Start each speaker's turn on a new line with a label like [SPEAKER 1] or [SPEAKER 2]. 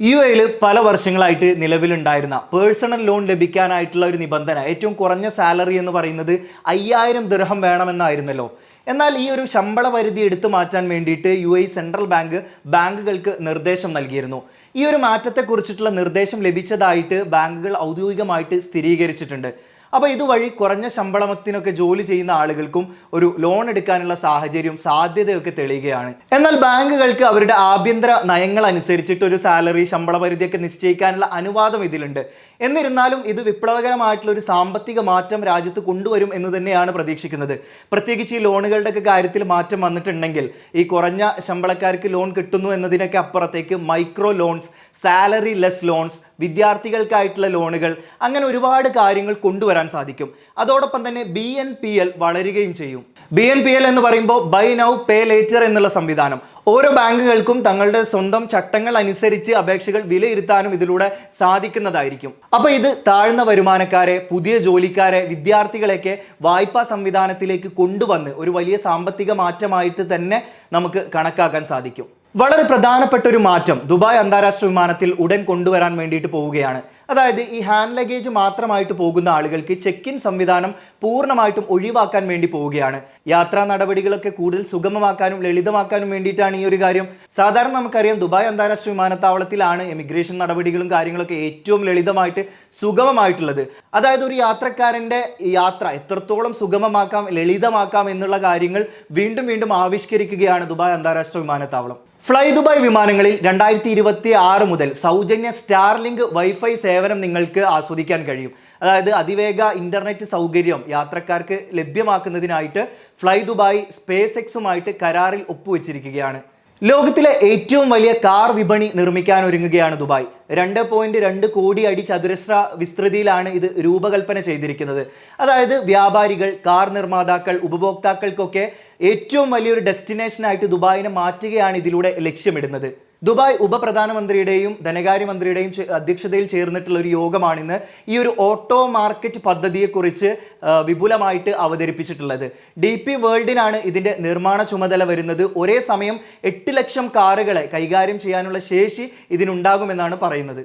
[SPEAKER 1] U എയിൽ പല വർഷങ്ങളായിട്ട് നിലവിലുണ്ടായിരുന്ന പേഴ്സണൽ ലോൺ ലഭിക്കാനായിട്ടുള്ള ഒരു നിബന്ധന ഏറ്റവും കുറഞ്ഞ സാലറി എന്ന് പറയുന്നത് അയ്യായിരം ദൃഹം വേണമെന്നായിരുന്നല്ലോ. എന്നാൽ ഈ ഒരു ശമ്പള പരിധി എടുത്തു മാറ്റാൻ വേണ്ടിയിട്ട് യു എ സെൻട്രൽ ബാങ്ക് ബാങ്കുകൾക്ക് നിർദ്ദേശം നൽകിയിരുന്നു. ഈ ഒരു മാറ്റത്തെക്കുറിച്ചിട്ടുള്ള നിർദ്ദേശം ലഭിച്ചതായിട്ട് ബാങ്കുകൾ ഔദ്യോഗികമായിട്ട് സ്ഥിരീകരിച്ചിട്ടുണ്ട്. അപ്പോൾ ഇതുവഴി കുറഞ്ഞ ശമ്പളത്തിനൊക്കെ ജോലി ചെയ്യുന്ന ആളുകൾക്കും ഒരു ലോൺ എടുക്കാനുള്ള സാഹചര്യം സാധ്യതയൊക്കെ തെളിയുകയാണ്. എന്നാൽ ബാങ്കുകൾക്ക് അവരുടെ ആഭ്യന്തര നയങ്ങൾ അനുസരിച്ചിട്ട് ഒരു സാലറി ശമ്പള പരിധിയൊക്കെ നിശ്ചയിക്കാനുള്ള അനുവാദം ഇതിലുണ്ട്. എന്നിരുന്നാലും ഇത് വിപ്ലവകരമായിട്ടുള്ള ഒരു സാമ്പത്തിക മാറ്റം രാജ്യത്ത് കൊണ്ടുവരും എന്ന് തന്നെയാണ് പ്രതീക്ഷിക്കുന്നത്. പ്രത്യേകിച്ച് ഈ ലോണുകളുടെ ഒക്കെ കാര്യത്തിൽ മാറ്റം വന്നിട്ടുണ്ടെങ്കിൽ ഈ കുറഞ്ഞ ശമ്പളക്കാർക്ക് ലോൺ കിട്ടുന്നു എന്നതിനൊക്കെ അപ്പുറത്തേക്ക് micro loans salary less loans വിദ്യാർത്ഥികൾക്കായിട്ടുള്ള ലോണുകൾ അങ്ങനെ ഒരുപാട് കാര്യങ്ങൾ കൊണ്ടുവരാൻ സാധിക്കും. അതോടൊപ്പം തന്നെ ബി എൻ പി എൽ വളരുകയും ചെയ്യും. ബി എൻ പി എൽ എന്ന് പറയുമ്പോൾ ബൈ നൗ പേ ലേറ്റർ എന്നുള്ള സംവിധാനം. ഓരോ ബാങ്കുകൾക്കും തങ്ങളുടെ സ്വന്തം ചട്ടങ്ങൾ അനുസരിച്ച് അപേക്ഷകൾ വിലയിരുത്താനും ഇതിലൂടെ സാധിക്കുന്നതായിരിക്കും. അപ്പോൾ ഇത് താഴ്ന്ന വരുമാനക്കാരെ പുതിയ ജോലിക്കാരെ വിദ്യാർത്ഥികളെയൊക്കെ വായ്പാ സംവിധാനത്തിലേക്ക് കൊണ്ടുവന്ന് ഒരു വലിയ സാമ്പത്തിക മാറ്റമായിട്ട് തന്നെ നമുക്ക് കണക്കാക്കാൻ സാധിക്കും. വളരെ പ്രധാനപ്പെട്ട ഒരു മാറ്റം ദുബായ് അന്താരാഷ്ട്ര വിമാനത്തിൽ ഉടൻ കൊണ്ടുവരാൻ വേണ്ടിയിട്ട് പോവുകയാണ്. അതായത് ഈ ഹാൻഡ് ലഗേജ് മാത്രമായിട്ട് പോകുന്ന ആളുകൾക്ക് ചെക്ക് ഇൻ സംവിധാനം പൂർണമായിട്ടും ഒഴിവാക്കാൻ വേണ്ടി പോവുകയാണ്. യാത്രാ നടപടികളൊക്കെ കൂടുതൽ സുഗമമാക്കാനും ലളിതമാക്കാനും വേണ്ടിയിട്ടാണ് ഈ ഒരു കാര്യം. സാധാരണ നമുക്കറിയാം ദുബായ് അന്താരാഷ്ട്ര വിമാനത്താവളത്തിലാണ് എമിഗ്രേഷൻ നടപടികളും കാര്യങ്ങളൊക്കെ ഏറ്റവും ലളിതമായിട്ട് സുഗമമായിട്ടുള്ളത്. അതായത് ഒരു യാത്രക്കാരന്റെ യാത്ര എത്രത്തോളം സുഗമമാക്കാം ലളിതമാക്കാം എന്നുള്ള കാര്യങ്ങൾ വീണ്ടും വീണ്ടും ആവിഷ്കരിക്കുകയാണ് ദുബായ് അന്താരാഷ്ട്ര വിമാനത്താവളം. ഫ്ലൈ ദുബായ് വിമാനങ്ങളിൽ രണ്ടായിരത്തി ഇരുപത്തി ആറ് മുതൽ സൗജന്യ സ്റ്റാർലിങ്ക് വൈഫൈ സേവനം നിങ്ങൾക്ക് ആസ്വദിക്കാൻ കഴിയും. അതായത് അതിവേഗ ഇന്റർനെറ്റ് സൗകര്യം യാത്രക്കാർക്ക് ലഭ്യമാക്കുന്നതിനായിട്ട് ഫ്ലൈ ദുബായ് സ്പേസ് എക്സുമായിട്ട് കരാറിൽ ഒപ്പുവെച്ചിരിക്കുകയാണ്. ലോകത്തിലെ ഏറ്റവും വലിയ കാർ വിപണി നിർമ്മിക്കാൻ ഒരുങ്ങുകയാണ് ദുബായ്. രണ്ട് പോയിന്റ് രണ്ട് കോടി അടി ചതുരശ്ര വിസ്തൃതിയിലാണ് ഇത് രൂപകൽപ്പന ചെയ്തിരിക്കുന്നത്. അതായത് വ്യാപാരികൾ കാർ നിർമ്മാതാക്കൾ ഉപഭോക്താക്കൾക്കൊക്കെ ഏറ്റവും വലിയൊരു ഡെസ്റ്റിനേഷനായിട്ട് ദുബായിനെ മാറ്റുകയാണ് ഇതിലൂടെ ലക്ഷ്യമിടുന്നത്. ദുബായ് ഉപപ്രധാനമന്ത്രിയുടെയും ധനകാര്യമന്ത്രിയുടെയും അധ്യക്ഷതയിൽ ചേർന്നിട്ടുള്ള ഒരു യോഗമാണിന്ന് ഈ ഒരു ഓട്ടോ മാർക്കറ്റ് പദ്ധതിയെക്കുറിച്ച് വിപുലമായിട്ട് അവതരിപ്പിച്ചിട്ടുള്ളത്. ഡി പി വേൾഡിനാണ് ഇതിന്റെ നിർമ്മാണ ചുമതല വരുന്നത്. ഒരേ സമയം എട്ട് ലക്ഷം കാറുകളെ കൈകാര്യം ചെയ്യാനുള്ള ശേഷി ഇതിനുണ്ടാകുമെന്നാണ് പറയുന്നത്.